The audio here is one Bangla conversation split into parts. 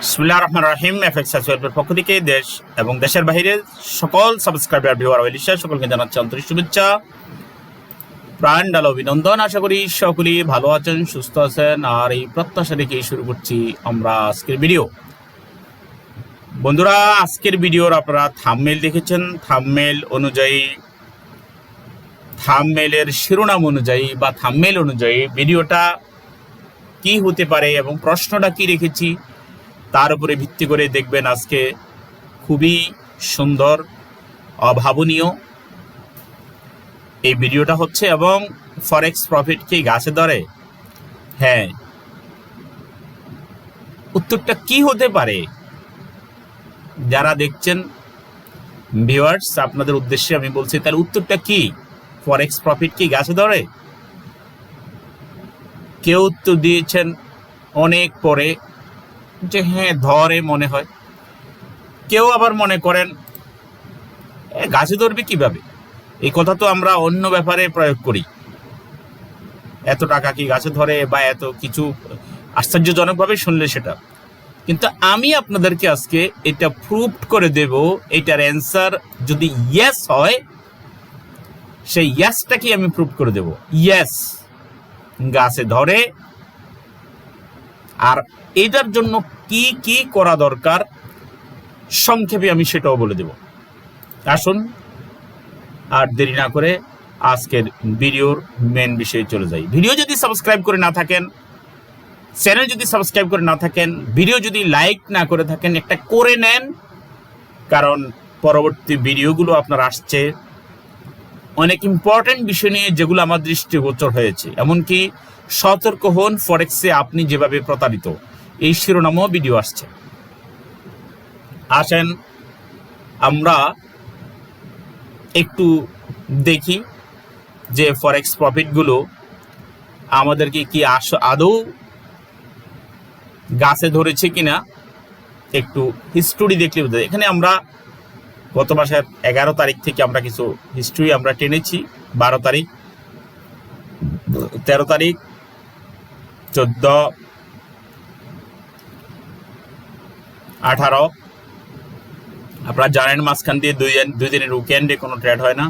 বিসমুল্লাহ রহমান রাহিম, এফএক্স ওয়েবের পক্ষ থেকে দেশ এবং দেশের বাইরে সকল সাবস্ক্রাইবার ভিউয়ার ওয়েলিশা সকলকে জানাচ্ছি আন্তরিক শুভেচ্ছা, প্রাণ ডাল অভিনন্দন। আশা করি সকলেই ভালো আছেন, সুস্থ আছেন। আর এই প্রত্যাশা রেখেই শুরু করছি আমরা আজকের ভিডিও বন্ধুরা, আজকের ভিডিওর আপনারা থামমেল দেখেছেন। থামমেল অনুযায়ী থামমেলের শিরোনাম অনুযায়ী বা থামমেল অনুযায়ী ভিডিওটা কি হতে পারে এবং প্রশ্নটা কি রেখেছি তার উপরে ভিত্তি করে দেখবেন আজকে খুবই সুন্দর, অভাবনীয় এই ভিডিওটা হচ্ছে এবং ফরেক্স প্রফিট কি গাছে ধরে? হ্যাঁ। উত্তরটা কি হতে পারে? যারা দেখছেন ভিউয়ার্স আপনাদের উদ্দেশ্যে আমি বলছি তার উত্তরটা কি? ফরেক্স প্রফিট কি গাছে ধরে? কেউ উত্তর দিয়েছেন অনেক পরে। যে হ্যাঁ ধরে মনে হয়। কেউ আবার মনে করেন গাছে ধরবে কীভাবে? এই কথা তো আমরা অন্য ব্যাপারে প্রয়োগ করি। এত টাকা কি গাছে ধরে বা এত কিছু? আশ্চর্যজনকভাবে শুনলে সেটা। কিন্তু আমি আপনাদেরকে আজকে এটা প্রুভ করে দেব, এটার অ্যান্সার যদি ইয়েস হয়, সেই ইয়েসটাকে আমি প্রুভ করে দেব? ইয়েস গাছে ধরে আর এটার জন্য কি কি করা দরকার? সংক্ষেপে আমি সেটাও বলে দেব। আসুন, আর দেরি না করে আজকের ভিডিওর মেন বিষয়ে চলে যাই। ভিডিও যদি সাবস্ক্রাইব করে না থাকেন চ্যানেল যদি সাবস্ক্রাইব করে না থাকেন ভিডিও যদি লাইক না করে থাকেন, একটা করে নেন, কারণ পরবর্তী ভিডিওগুলো আপনার আসছে। অনেক ইম্পর্টেন্ট বিষয় নিয়ে যেগুলো আমার দৃষ্টিগোচর হয়েছে। এমনকি সতর্ক হন ফরেক্সে আপনি যেভাবে প্রতারিত। এই শিরোনামও ভিডিও আসছে। আসেন আমরা একটু দেখি যে ফরেক্স প্রফিটগুলো আমাদেরকে কি আস আদৌ গাছে ধরেছে কিনা? একটু হিস্টোরি দেখলে। এখানে আমরা গত মাসের এগারো তারিখ থেকে আমরা কিছু হিস্ট্রি আমরা টেনেছি, বারো তারিখ, তেরো তারিখ, চোদ্দ, আঠারো। আপনারা জানেন মাঝখান দিয়ে দুই দুই দিনের উইকেন্ডে কোনো ট্রেড হয় না।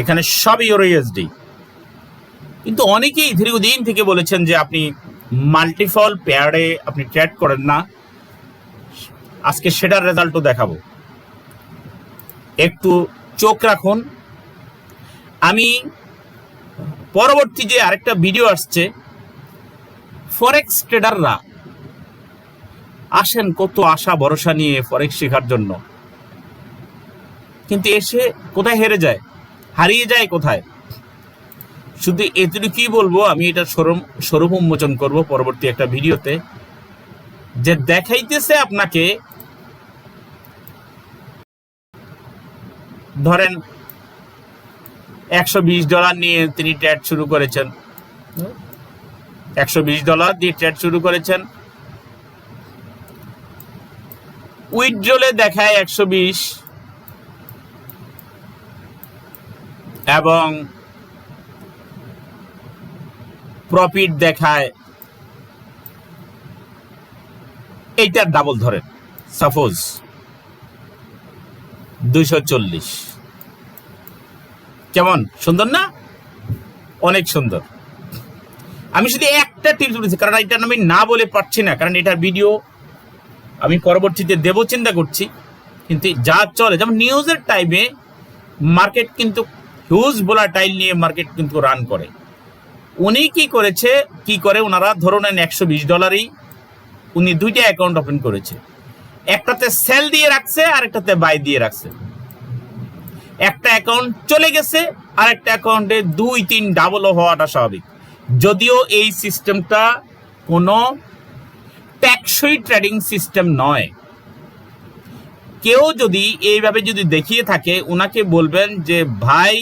এখানে সব ইউরো ইউএসডি কিন্তু অনেকেই দীর্ঘদিন থেকে বলেছেন যে আপনি মাল্টিফল পেয়ারে আপনি ট্রেড করেন না। আজকে সেটার রেজাল্টও দেখাবো। একটু চোখ রাখুন। আমি পরবর্তী যে আরেকটা ভিডিও আসছে ফরেক্স ট্রেডাররা আসেন কত আশা, ভরসা নিয়ে ফরেক্স শেখার জন্য। কিন্তু এসে কোথায় হেরে যায়? হারিয়ে যায় কোথায়? শুধু এতটুকুই বলব, আমি এটা স্বরূপ স্বরূপ উন্মোচন করব পরবর্তী একটা ভিডিওতে যে দেখাইতেছে আপনাকে ধরেন একশো বিশ ডলার নিয়ে তিনি ট্রেড শুরু করেছেন। একশো বিশ ডলার দিয়ে ট্রেড শুরু করেছেন। উইথড্রলে দেখায় একশো বিশ। এবং প্রফিট দেখায় এইটার ডাবল ধরেন। সাপোজ দুইশো চল্লিশ। কেমন? সুন্দর না? অনেক সুন্দর। আমি শুধু একটা টিপস বলেছি, কারণ এটা আমি না বলে পারছি না, কারণ এটার ভিডিও আমি পরবর্তীতে দেব, চিন্তা করছি। কিন্তু যা চলে, যেমন নিউজের টাইমে মার্কেট কিন্তু হিউজ টাইল নিয়ে মার্কেট কিন্তু রান করে। উনি কি করেছে, কি করে ওনারা ধরুন একশো বিশ ডলারই উনি দুইটা অ্যাকাউন্ট ওপেন করেছে। একটাতে সেল দিয়ে রাখছে আর একটাতে বাই দিয়ে রাখছে। একটা অ্যাকাউন্ট চলে গেছে আর একটা অ্যাকাউন্টে দুই, তিন ডাবল হওয়াটা স্বাভাবিক। যদিও এই সিস্টেমটা কোনো ট্যাক্সই ট্রেডিং সিস্টেম নয়। কেউ যদি এইভাবে যদি দেখিয়ে থাকে ওনাকে বলবেন যে, ভাই,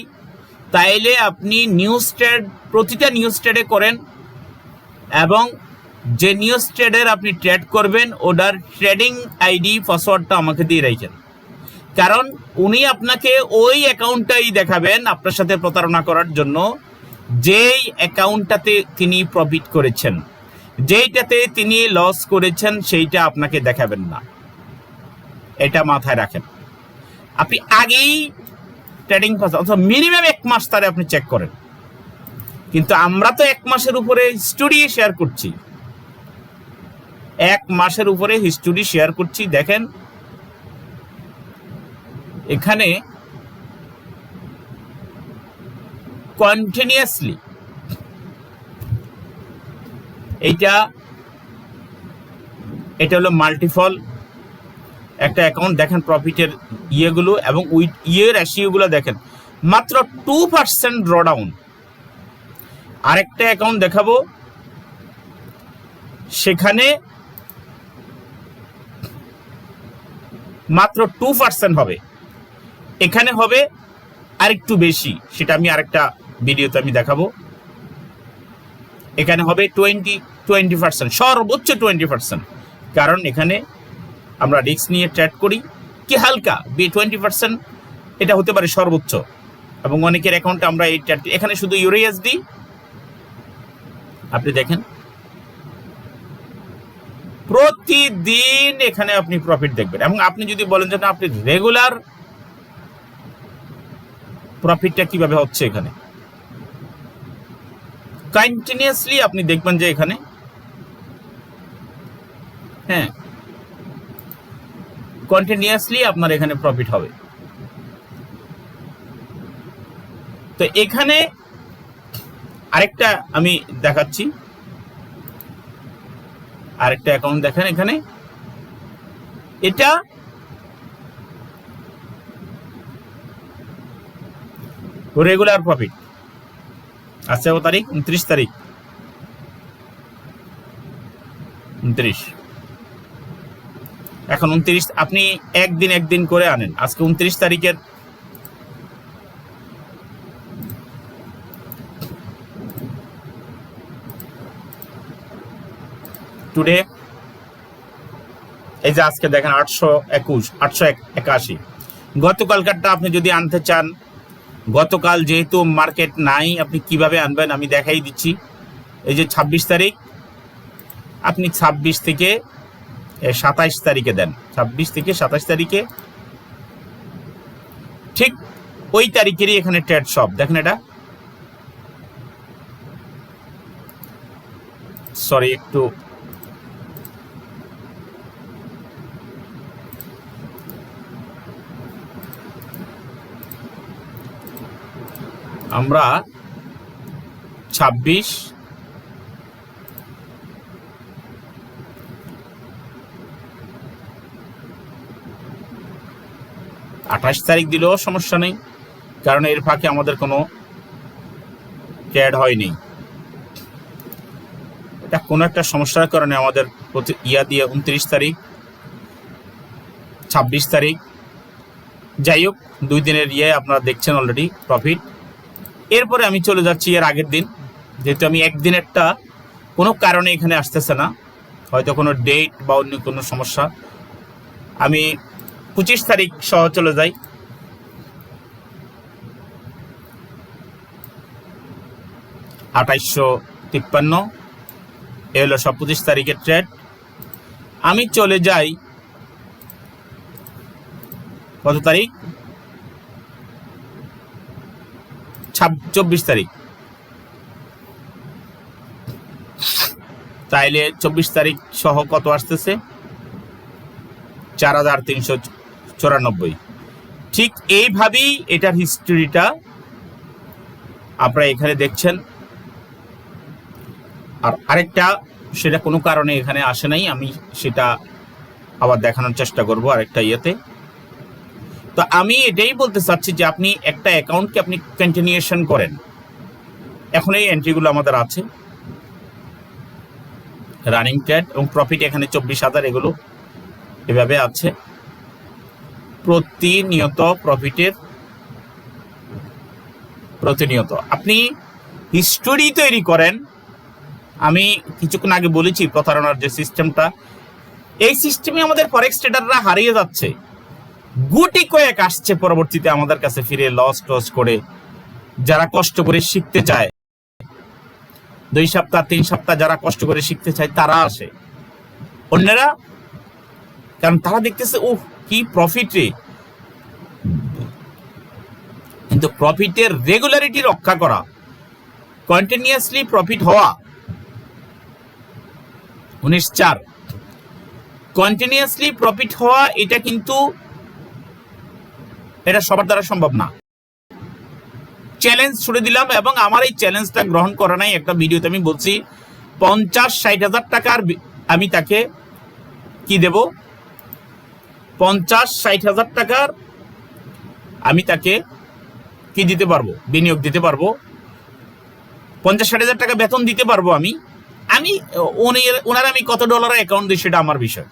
তাইলে আপনি নিউজ ট্রেড প্রতিটা নিউজ ট্রেডে করেন এবং যে নিউজ ট্রেডের আপনি ট্রেড করবেন, ওটার ট্রেডিং আইডি পাসওয়ার্ডটা আমাকে দিয়ে রাখেন। কারণ উনি আপনাকে ওই অ্যাকাউন্টটাই দেখাবেন আপনার সাথে প্রতারণা করার জন্য, যেই অ্যাকাউন্টটাতে তিনি প্রফিট করেছেন। যেইটাতে তিনি লস করেছেন, সেইটা আপনাকে দেখাবেন না। এটা মাথায় রাখেন। আপনি আগেই ট্রেডিং অথবা মিনিমাম এক মাস তারে আপনি চেক করেন। কিন্তু আমরা তো এক মাসের উপরে হিস্টোরি শেয়ার করছি। এক মাসের উপরে হিস্টোরি শেয়ার করছি, দেখেন এখানে কন্টিনিউয়াসলি এইটা, এটা হলো মাল্টিফল একটা অ্যাকাউন্ট দেখেন প্রফিটের ইয়েগুলো এবং উইথ ইয়ে রেশিওগুলো দেখেন। মাত্র টু পার্সেন্ট ড্রডাউন আরেকটা অ্যাকাউন্ট দেখাবো। সেখানে মাত্র টু পার্সেন্ট হবে। এখানে হবে আরেকটু বেশি, সেটা আমি আরেকটা ভিডিওতে আমি দেখাবো। এখানে হবে টোয়েন্টি টোয়েন্টি পার্সেন্ট সর্বোচ্চ টোয়েন্টি পার্সেন্ট কারণ এখানে আমরা রিস্ক নিয়ে ট্রেড করি, কি হালকা, বি টোয়েন্টি পার্সেন্ট এটা হতে পারে সর্বোচ্চ। এবং অনেকের অ্যাকাউন্টে আমরা এই trade- এখানে শুধু ইউরিএসডি আপনি দেখেন। প্রতিদিন এখানে আপনি প্রফিট দেখবেন। এবং আপনি যদি বলেন যে আপনি রেগুলার প্রফিটটা কীভাবে হচ্ছে এখানে? কন্টিনিউয়াসলি আপনি দেখবেন যে এখানে হ্যাঁ কন্টিনিউয়াসলি আপনার এখানে প্রফিট হবে। তো এখানে আরেকটা আমি দেখাচ্ছি। আরেকটা অ্যাকাউন্ট দেখেন এখানে। এটা রেগুলার প্রফিট আজকে কত তারিখ? উনত্রিশ তারিখ। উনত্রিশ। এখন উনত্রিশ, আপনি একদিন একদিন করে আনেন। আজকে উনত্রিশ তারিখের টুডে এই যে আজকে দেখেন আটশো একুশ, আটশো একাশি। গতকালকারটা আপনি যদি আনতে চান গতকাল যেহেতু মার্কেট নাই, আপনি কীভাবে আনবেন আমি দেখাই দিচ্ছি। এই যে ছাব্বিশ তারিখ, আপনি ছাব্বিশ থেকে সাতাইশ তারিখে দেন। ছাব্বিশ থেকে সাতাইশ তারিখে, ঠিক ওই তারিখেরই এখানে ট্রেড শপ দেখেন এটা। সরি একটু আমরা ছাব্বিশ আঠাশ তারিখ দিলেও সমস্যা নেই, কারণ এর ফাঁকে আমাদের কোনো ট্যাড হয়নি। এটা কোনো একটা সমস্যার কারণে আমাদের প্রতি ইয়া দিয়ে উনত্রিশ তারিখ, ছাব্বিশ তারিখ। যাই হোক, দুই দিনের ইয়ে আপনারা দেখছেন অলরেডি প্রফিট এরপরে আমি চলে যাচ্ছি এর আগের দিন। যেহেতু আমি একদিন একটা কোনো কারণে এখানে আসতেছে না, হয়তো কোনো ডেট বা অন্য কোনো সমস্যা। আমি পঁচিশ তারিখ সহ চলে যাই। আঠাইশশো তিপ্পান্ন, এ হলো সব পঁচিশ তারিখের ট্রেড আমি চলে যাই কত তারিখ? চব্বিশ তারিখ। তাইলে চব্বিশ তারিখ সহ কত আসতেছে? চার হাজার তিনশো চুরানব্বই। ঠিক এইভাবেই এটার হিস্ট্রিটা আপনারা এখানে দেখছেন। আর আরেকটা, সেটা কোনো কারণে এখানে আসে নাই, আমি সেটা আবার দেখানোর চেষ্টা করব আরেকটা ইয়েতে। তো আমি এটাই বলতে চাচ্ছি যে আপনি একটা অ্যাকাউন্টকে আপনি কন্টিনিউশন করেন। এখন এই এন্ট্রিগুলো আমাদের আছে। রানিং ট্যাড এবং প্রফিট এখানে চব্বিশ হাজার এগুলো এভাবে আছে। প্রতিনিয়ত প্রফিটের প্রতিনিয়ত। আপনি হিস্টোরি তৈরি করেন। আমি কিছুক্ষণ আগে বলেছি প্রতারণার যে সিস্টেমটা এই সিস্টেমে আমাদের ফরেক্স ট্রেডাররা হারিয়ে যাচ্ছে। গুটি কয়েক আসছে পরবর্তীতে আমাদের কাছে ফিরে লস টস করে, যারা কষ্ট করে শিখতে চায়। দুই সপ্তাহ, তিন সপ্তাহ যারা কষ্ট করে শিখতে চায়, তারা আসে। অন্যরা, কারণ তারা দেখতেছে ও কি প্রফিট রে। কিন্তু প্রফিটের রেগুলারিটি রক্ষা করা কন্টিনিউয়াসলি প্রফিট হওয়া। উনিশ চার কন্টিনিউয়াসলি প্রফিট হওয়া, এটা কিন্তু এটা সবার দ্বারা সম্ভব না। চ্যালেঞ্জ ছুড়ে দিলাম এবং আমার এই চ্যালেঞ্জটা গ্রহণ করা নাই। একটা ভিডিওতে আমি বলছি, পঞ্চাশ ষাট হাজার টাকার আমি তাকে কি দেব? পঞ্চাশ ষাট হাজার টাকার আমি তাকে কি দিতে পারব? বিনিয়োগ দিতে পারব। পঞ্চাশ ষাট হাজার টাকা বেতন দিতে পারব আমি। আমি, ওনার আমি কত ডলার অ্যাকাউন্ট দিই সেটা আমার বিষয়।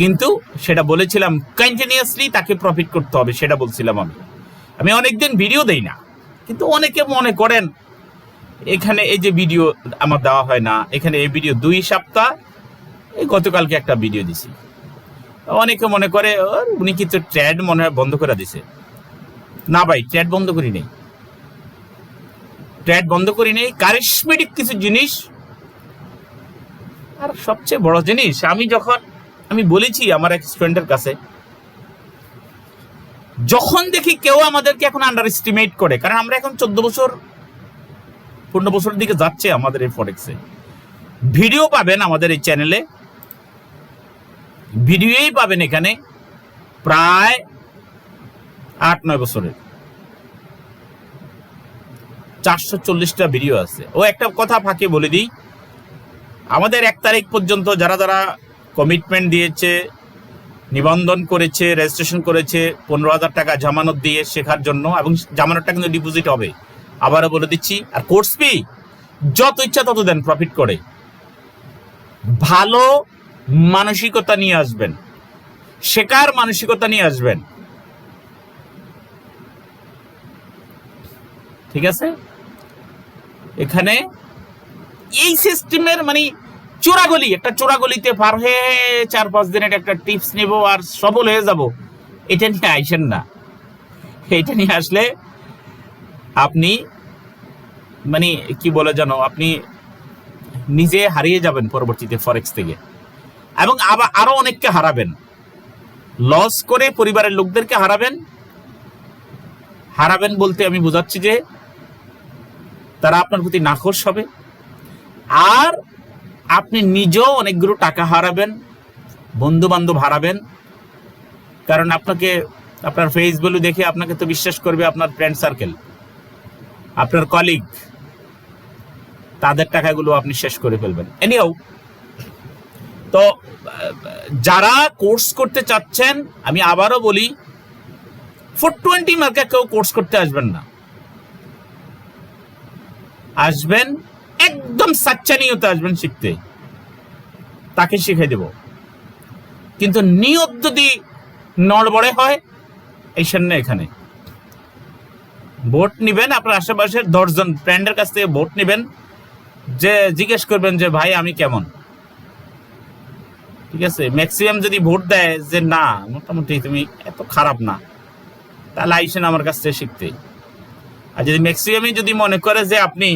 কিন্তু সেটা বলেছিলাম কন্টিনিউয়াসলি তাকে প্রফিট করতে হবে সেটা বলছিলাম আমি। আমি অনেকদিন ভিডিও দেই না কিন্তু অনেকে মনে করেন এখানে এই যে ভিডিও আমার দেওয়া হয় না এখানে এই ভিডিও দুই সপ্তাহ এই গতকালকে একটা ভিডিও দিছি। অনেকে মনে করে "ওর, উনি কিন্তু ট্র্যাড মনে হয় বন্ধ করে দিছে? না ভাই ট্র্যাড বন্ধ করি নেই। ট্র্যাড বন্ধ করি নেই কারিশমেটিক কিছু জিনিস আর সবচেয়ে বড় জিনিস আমি যখন আমি বলেছি আমার এক স্টুডেন্টের কাছে, যখন দেখি কেউ আমাদেরকে এখন আন্ডার এস্টিমেট করে, কারণ আমরা এখন চোদ্দ বছর, পনেরো বছরের দিকে যাচ্ছে আমাদের এই ফরেক্সে ভিডিও পাবেন আমাদের এই চ্যানেলে ভিডিওই পাবেন এখানে প্রায় আট, নয় বছরের। চারশো চল্লিশটা ভিডিও আছে। ও একটা কথা ফাঁকে বলে দিই। আমাদের এক তারিখ পর্যন্ত যারা যারা কমিটমেন্ট দিয়েছে, নিবন্ধন করেছে রেজিস্ট্রেশন করেছে, পনেরো হাজার টাকা জামানত দিয়ে শেখার জন্য এবং জামানতটা কিন্তু ডিপোজিট হবে। আবারও বলে দিচ্ছি, আর কোর্স ফি যত ইচ্ছা তত দেন প্রফিট করে। ভালো মানসিকতা নিয়ে আসবেন। শেখার মানসিকতা নিয়ে আসবেন। ঠিক আছে? এখানে এই সিস্টেমের মানে চোরাগলি, একটা চোরাগলিতে পার হয়ে চার পাঁচ দিনের একটা টিপস নেব আর সফল হয়ে যাব। এটা নিয়ে আইসেন না। এটা নিয়ে আসলে আপনি মানে কি বলে জানো, আপনি নিজে হারিয়ে যাবেন পরবর্তীতে ফরেক্স থেকে। এবং আবার আরও অনেককে হারাবেন। লস করে পরিবারের লোকদেরকে হারাবেন। হারাবেন বলতে আমি বোঝাচ্ছি যে তারা আপনার প্রতি নাখোশ হবে। আর আপনি নিজেও অনেকগুলো টাকা হারাবেন বন্ধু বান্ধব হারাবেন। কারণ আপনাকে, আপনার ফেস ভ্যালু দেখে আপনাকে তো বিশ্বাস করবে আপনার ফ্রেন্ড সার্কেল আপনার কলিগ তাদের টাকাগুলো আপনি শেষ করে ফেলবেন। এনিও তো, যারা কোর্স করতে চাচ্ছেন, আমি আবারও বলি ফোর টোয়েন্টি মার্কে কেউ কোর্স করতে আসবেন না। আসবেন একদম সাচ্চা নিয়তে আসবেন শিখতে। তাকে শিখাই দেব। কিন্তু নিয়ত যদি নড়বড়ে হয়, এই সামনে এখানে। ভোট নিবেন, আপনার আশেপাশের দশজন ফ্রেন্ডের কাছ থেকে ভোট নিবেন, যে জিজ্ঞেস করবেন যে, ভাই, আমি কেমন? ঠিক আছে? ম্যাক্সিমাম যদি ভোট দেয় যে, না, মোটামুটি তুমি এত খারাপ না, তাহলে আইসেন আমার কাছ থেকে শিখতে। আর যদি ম্যাক্সিমামই যদি মনে করে যে, আপনি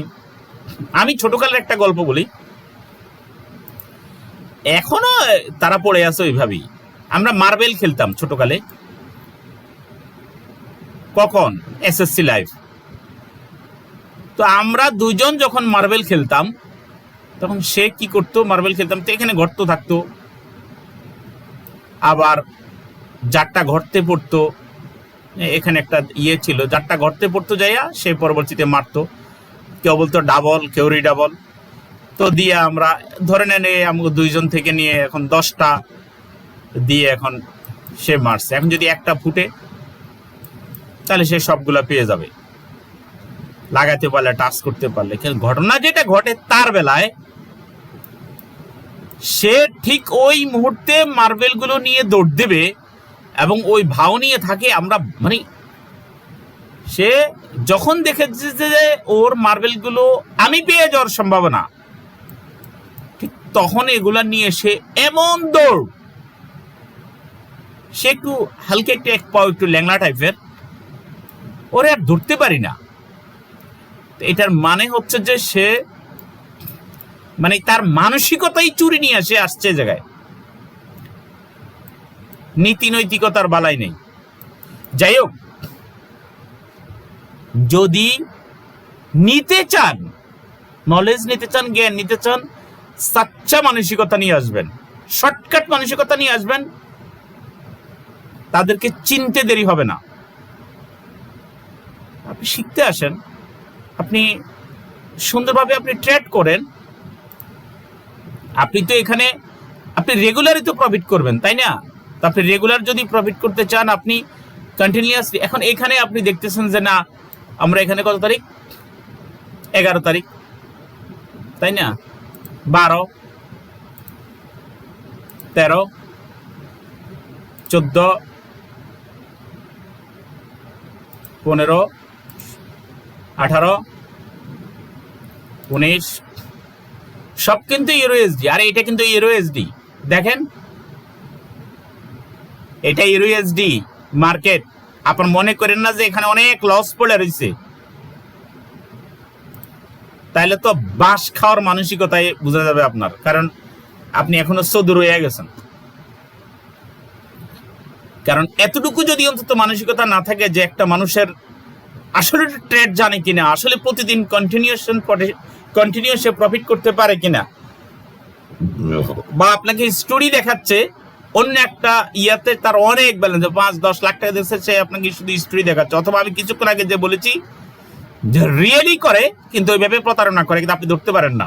আমি ছোটকালের একটা গল্প বলি। এখনও তারা পড়ে আছে ওইভাবেই। আমরা মার্বেল খেলতাম ছোটকালে। কখন? এসএসসি লাইফ তো আমরা দুইজন যখন মার্বেল খেলতাম, তখন সে কি করতো? মার্বেল খেলতাম তো এখানে গর্ত থাকতো। আবার যারটা ঘরতে পড়তো। এখানে একটা ইয়ে ছিল যারটা ঘরতে পড়তো যাইয়া সে পরবর্তীতে মারতো। কেউ বলতো ডাবল কেউ ডাবল তো দিয়ে আমরা ধরে নেন আমাকে দুইজন থেকে নিয়ে এখন দশটা দিয়ে এখন সে মারছে। এখন যদি একটা ফুটে, তাহলে সে সবগুলা পেয়ে যাবে। লাগাতে পারলে, টাচ করতে পারলে। ঘটনা যেটা ঘটে তার বেলায়, সে ঠিক ওই মুহূর্তে মার্বেলগুলো নিয়ে দৌড় দেবে এবং ওই ভাও নিয়ে থাকে আমরা মানে সে যখন দেখেছে যে ওর মার্বেলগুলো আমি পেয়ে যাওয়ার সম্ভাবনা, ঠিক তখন এগুলা নিয়ে সে এমন দৌড়। সে একটু হালকা একটু এক পাও একটু ল্যাংলা টাইপের। ওরে আর ধরতে পারি না। এটার মানে হচ্ছে যে সে মানে তার মানসিকতাই চুরি নিয়ে আসে আসছে জায়গায়। নীতি নৈতিকতার বালাই নেই। যাই হোক যদি নিতে চান নলেজ নিতে চান, জ্ঞান নিতে চান, সাচ্চা মানসিকতা নিয়ে আসবেন শর্টকাট মানসিকতা নিয়ে আসবেন, তাদেরকে চিনতে দেরি হবে না। আপনি শিখতে আসেন, আপনি সুন্দরভাবে আপনি ট্রেড করেন, আপনি তো এখানে, আপনি রেগুলারই তো প্রফিট করবেন, তাই না? আপনি রেগুলার যদি প্রফিট করতে চান, আপনি কন্টিনিউয়াসলি এখন এখানে আপনি দেখতেছেন যে না আমরা এখানে কত তারিখ? এগারো তারিখ। তাই না? বারো, তেরো, চোদ্দ, পনেরো, আঠারো, উনিশ। সব কিন্তু ইউরো এসডি আর, এটা কিন্তু ইউরো এসডি দেখেন? এটা ইউরো এসডি মার্কেট আপনার মনে করেন না যে এখানে অনেক লস পড়ে রয়েছে? তাহলে তো বাস খাওয়ার মানসিকতায় বোঝা যাবে আপনার, কারণ আপনি এখনও চদুর হয়ে গেছেন। কারণ এতটুকু যদি অন্তত মানসিকতা না থাকে যে একটা মানুষের আসলে ট্রেড জানে কিনা, আসলে প্রতিদিন কন্টিনিউশন কন্টিনিউ সে প্রফিট করতে পারে কিনা, বা আপনাকে স্টোরি দেখাচ্ছে অন্য একটা ইয়াতে তার অনেক ব্যালেন্স পাঁচ, দশ লাখ টাকা দিচ্ছে সে আপনাকে শুধু স্টোরি দেখাচ্ছে। অথবা আমি কিছুক্ষণ আগে যে বলেছি, যে রিয়েলি করে, কিন্তু ওইভাবে প্রতারণা করে, কিন্তু আপনি ধরতে পারেন না।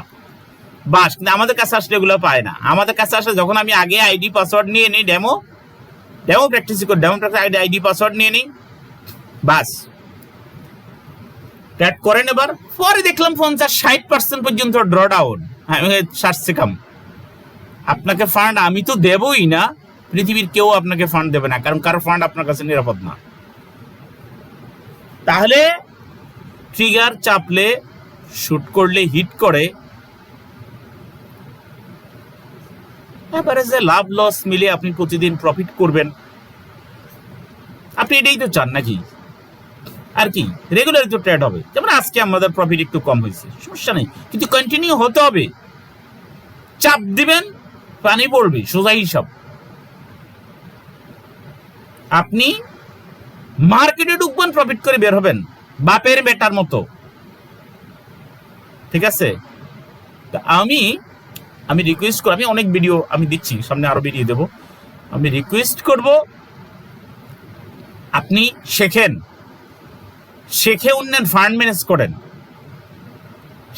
বাস, কিন্তু আমাদের কাছে আসলে এগুলো পায় না। আমাদের কাছে আসলে যখন আমি আগে আইডি পাসওয়ার্ড নিয়ে নিই ডেমো ডেমো প্র্যাকটিস করি demo practice ID ID password নিয়ে নিই, বাস। ট্যাট করেন এবার পরে দেখলাম পঞ্চাশ, ষাট পার্সেন্ট পর্যন্ত ড্র ডাউন আমি সারছে কাম আপনাকে ফান্ড আমি তো দেবই না। পৃথিবীর কেউ আপনাকে ফান্ড দেবে না, কারণ কারও ফান্ড আপনার কাছে নিরাপদ না। তাহলে ট্রিগার চাপলে শুট করলে হিট করে এবারে যে লাভ লস মিলে আপনি প্রতিদিন প্রফিট করবেন। আপনি এটাই তো চান নাকি? আর কি রেগুলার তো ট্রেড হবে। যেমন আজকে আমাদের প্রফিট একটু কম হয়েছে, সমস্যা নেই। কিন্তু কন্টিনিউ হতে হবে। চাপ দিবেন, পানি পড়বে সোজা হিসাব আপনি মার্কেটে ঢুকবেন প্রফিট করে বের হবেন। বাপের বেটার মতো। ঠিক আছে? তা আমি আমি রিকোয়েস্ট করব আমি অনেক ভিডিও আমি দিচ্ছি, সামনে আরও ভিডিও দেব। আমি রিকোয়েস্ট করব, আপনি শেখেন। শেখে অন্যের ফান্ড ম্যানেজ করেন।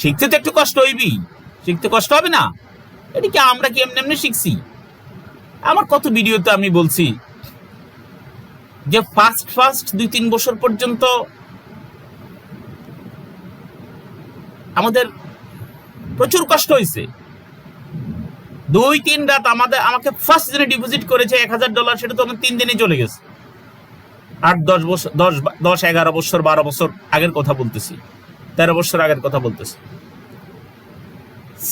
শিখতে তো একটু কষ্ট হইবি শিখতে কষ্ট হবে না? এটা কি আমরা কি এমনি এমনি শিখছি? আমার কত ভিডিওতে আমি বলছি যে ফার্স্ট ফার্স্ট দুই, তিন বছর পর্যন্ত আমাদের প্রচুর কষ্ট হয়েছে। দুই, তিন রাত আমাদের, আমাকে ফার্স্ট দিনে ডিপোজিট করেছে এক হাজার ডলার সেটা তো আমার তিন দিনে চলে গেছে। আট, দশ বছর, দশ দশ, এগারো বছর, বারো বছর আগের কথা বলতেছি। তেরো বছর আগের কথা বলতেছি।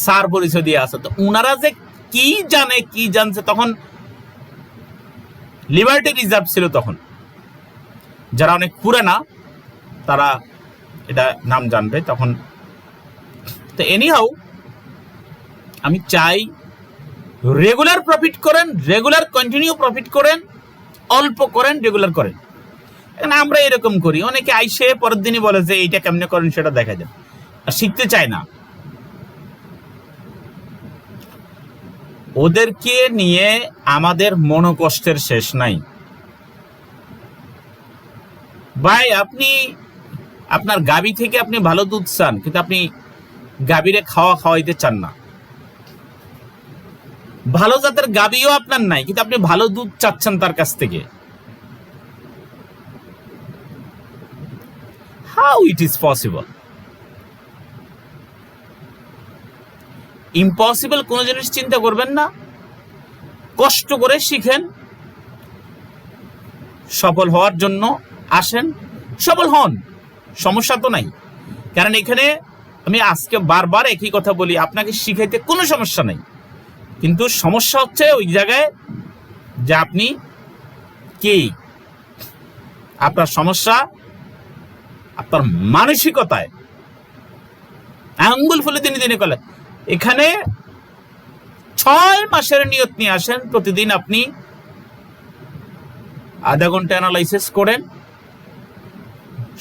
সার পরিচয় দিয়ে আছে। তো উনারা যে কি জানে, কি জানছে, তখন লিবার্টি রিজার্ভ ছিল তখন। যারা অনেক পুরানা, তারা এটা নাম জানবে তখন। তো এনিহাউ আমি চাই রেগুলার প্রফিট করেন রেগুলার কন্টিনিউ প্রফিট করেন, অল্প করেন রেগুলার করেন। আমরা এরকম করি। অনেকে আইসে পরের দিনই বলে যে, এইটা কেমনে করেন সেটা দেখা যায় আর শিখতে চায় না। ওদেরকে নিয়ে আমাদের মনোকষ্টের শেষ নাই। ভাই, আপনি, আপনার গাবি থেকে আপনি ভালো দুধ চান, কিন্তু আপনি গাবিরে খাওয়া খাওয়াইতে চান না। ভালো জাতের গাবিও আপনার নাই, কিন্তু আপনি ভালো দুধ চাচ্ছেন তার কাছ থেকে। How it is possible impossible কোনো জিনিস চিন্তা করবেন না। কষ্ট করে শিখেন। সফল হওয়ার জন্য আসেন। সফল হন, সমস্যা তো নাই। কারণ এখানে আমি আজকে বারবার একই কথা বলি, আপনাকে শিখাইতে কোনো সমস্যা নাই। কিন্তু সমস্যা হচ্ছে ওই জায়গায় যে আপনি কে, আপনার সমস্যা, আপনার মানসিকতায়। আঙ্গুল ফুলে দিনে দিনে কলে এখানে ছয় মাসের নিয়ত নিয়ে আসেন, প্রতিদিন আপনি আধা ঘণ্টা অ্যানালাইসিস করেন।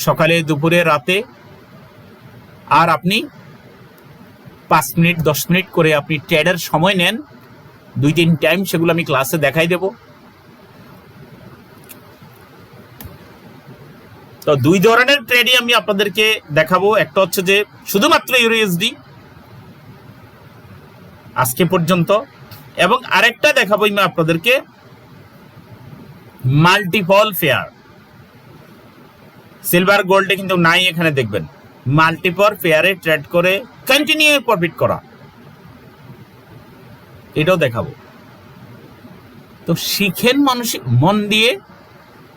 সকালে, দুপুরে, রাতে, আর আপনি পাঁচ মিনিট, দশ মিনিট করে আপনি ট্রেডের সময় নেন। দুই তিন টাইম সেগুলো আমি ক্লাসে দেখাই দেব। তো দুই ধরনের ট্রেডই আমি আপনাদেরকে দেখাবো। একটা হচ্ছে যে শুধুমাত্র ইউএসডি আজকে পর্যন্ত। এবং আরেকটা দেখাবো আমি আপনাদেরকে। মাল্টিপল ফেয়ার সিলভার গোল্ডে কিন্তু নাই এখানে দেখবেন। মাল্টিপল ফেয়ারে ট্রেড করে কন্টিনিউ প্রফিট করা। এটাও দেখাবো। তো শিখেন মানুষ মন দিয়ে।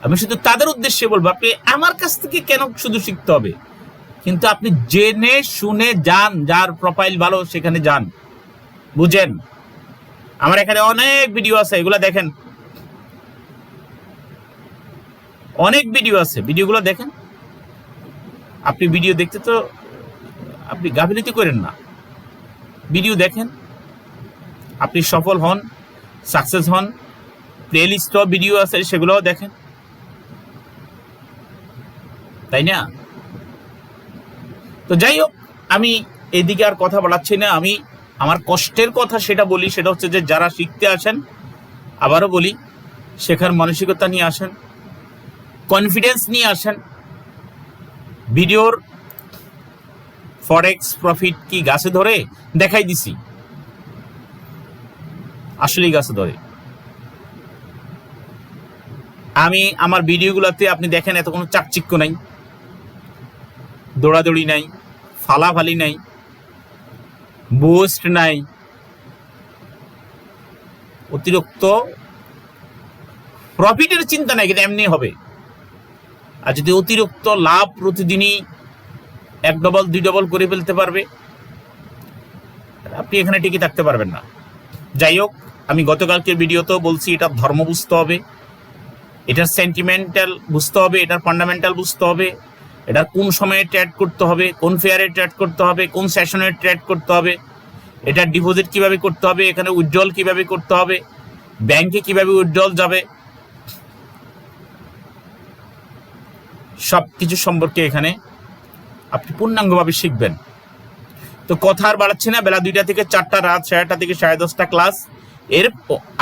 আমি শুধু তাদের উদ্দেশ্যে বলব, আপনি আমার কাছ থেকে কেন শুধু শিখতে হবে? কিন্তু আপনি জেনে শুনে যান, যার প্রোফাইল ভালো সেখানে যান। বুঝেন? আমার এখানে অনেক ভিডিও আছে, এগুলো দেখেন। অনেক ভিডিও আছে ভিডিওগুলো দেখেন। আপনি ভিডিও দেখতে তো, আপনি গাফিলতি করেন না। ভিডিও দেখেন, আপনি সফল হন সাকসেস হন প্লে লিস্ট ভিডিও আছে, সেগুলোও দেখেন। তাই না? তো যাই হোক, আমি এদিকে আর কথা বলাচ্ছি না, আমি আমার কষ্টের কথা সেটা বলি, সেটা হচ্ছে যে যারা শিখতে আসেন, আবারও বলি, শেখার মানসিকতা নিয়ে আসেন কনফিডেন্স নিয়ে আসেন, ভিডিওর ফরেক্স প্রফিট কি গাছে ধরে? দেখাই দিছি। আসলেই গাছে ধরে। আমি আমার ভিডিওগুলোতে আপনি দেখেন এত কোনো চাকচিক্য নাই, দৌড়াদৌড়ি নাই, ফালাফালি নাই বুস্ট নাই। অতিরিক্ত প্রফিটের চিন্তা নাই, কিন্তু এমনি হবে। আর যদি অতিরিক্ত লাভ প্রতিদিনই এক ডবল দুই ডবল করে ফেলতে পারবে আপনি এখানে টিকে থাকতে পারবেন না। যাই হোক, আমি গতকালকের ভিডিওতেও বলছি, এটা ধর্ম বুঝতে হবে, এটার সেন্টিমেন্টাল বুঝতে হবে, এটার ফান্ডামেন্টাল বুঝতে হবে। এটার কোন সময়ে ট্রেড করতে হবে, কোন ফেয়ারে ট্রেড করতে হবে, কোন সেশনে ট্রেড করতে হবে এটার ডিপোজিট কীভাবে করতে হবে, এখানে উজ্জ্বল কীভাবে করতে হবে, ব্যাংকে কীভাবে উজ্জ্বল যাবে সব কিছু সম্পর্কে এখানে আপনি পূর্ণাঙ্গভাবে শিখবেন। তো কথা আর বাড়াচ্ছি না, বেলা দুইটা থেকে চারটা, রাত সাড়ে আটটা থেকে সাড়ে দশটা ক্লাস। এর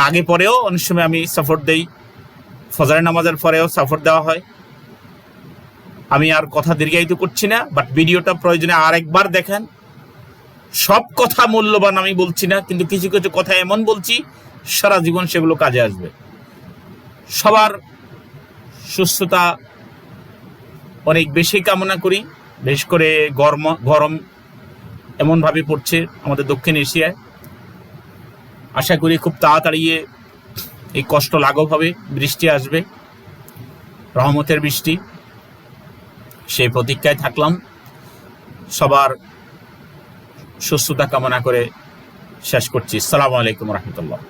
আগে পরেও অনেক সময় আমি সাপোর্ট দেই। ফজরের নামাজের পরেও সাপোর্ট দেওয়া হয়। আমি আর কথা দীর্ঘায়িত করছি না বাট ভিডিওটা প্রয়োজনে আর একবার দেখেন। সব কথা মূল্যবান আমি বলছি না, কিন্তু কিছু কিছু কথা এমন বলছি, সারা জীবন সেগুলো কাজে আসবে। সবার সুস্থতা অনেক বেশি কামনা করি, বিশেষ করে গরম গরম এমনভাবে পড়ছে আমাদের দক্ষিণ এশিয়ায়। আশা করি খুব তাড়াতাড়ি এই কষ্ট লাঘব হবে, বৃষ্টি আসবে, রহমতের বৃষ্টি। সেই প্রতীক্ষায় থাকলাম। সবার সুস্থতা কামনা করে শেষ করছি। সালামু আলাইকুম রহমতুল্লাহ।